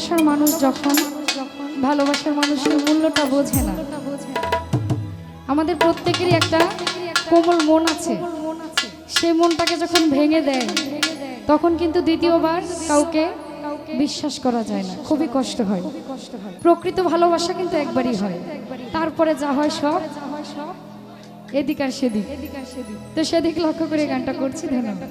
ভালোবাসার মানুষ যখন, ভালোবাসার মানুষের মূল্যটা বোঝে না। আমাদের প্রত্যেকেরই একটা কোমল মন আছে। সেই মনটাকে যখন ভেঙে দেয়, তখন কিন্তু দ্বিতীয়বার কাউকে বিশ্বাস করা যায় না। খুবই কষ্ট হয়। প্রকৃত ভালোবাসা কিন্তু একবারই হয়। তারপরে যা হয় সব এদিক আর সেদিক। তো সেদিক লক্ষ্য করে গানটা করছি, ধন্যবাদ।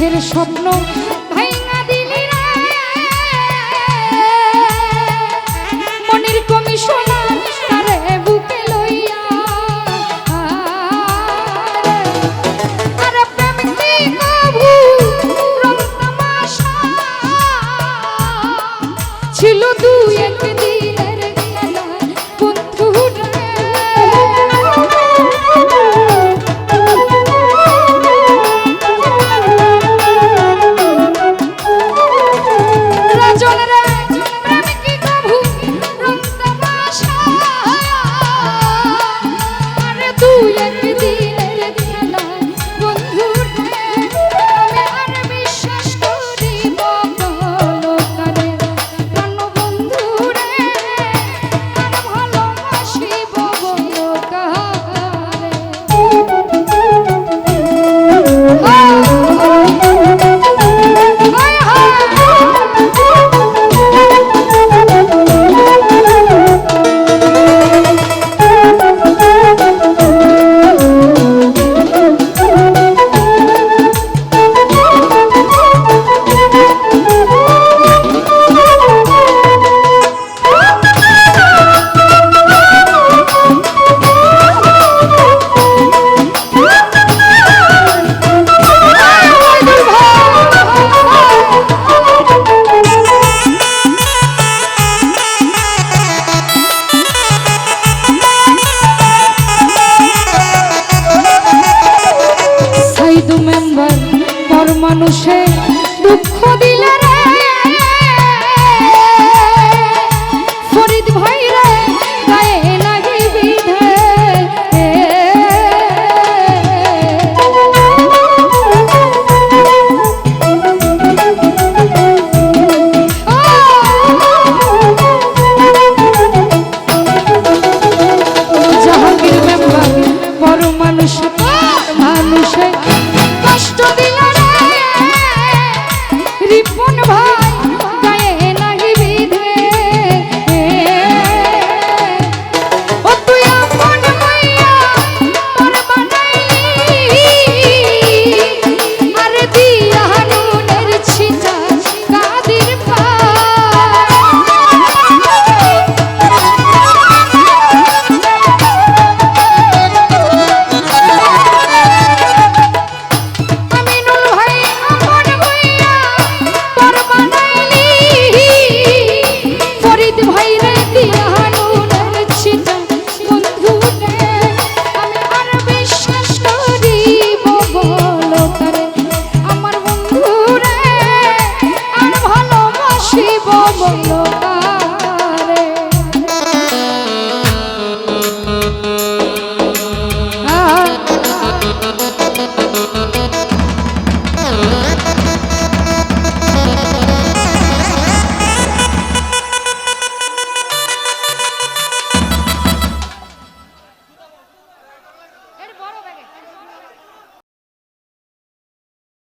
সুখের স্বপ্ন भाई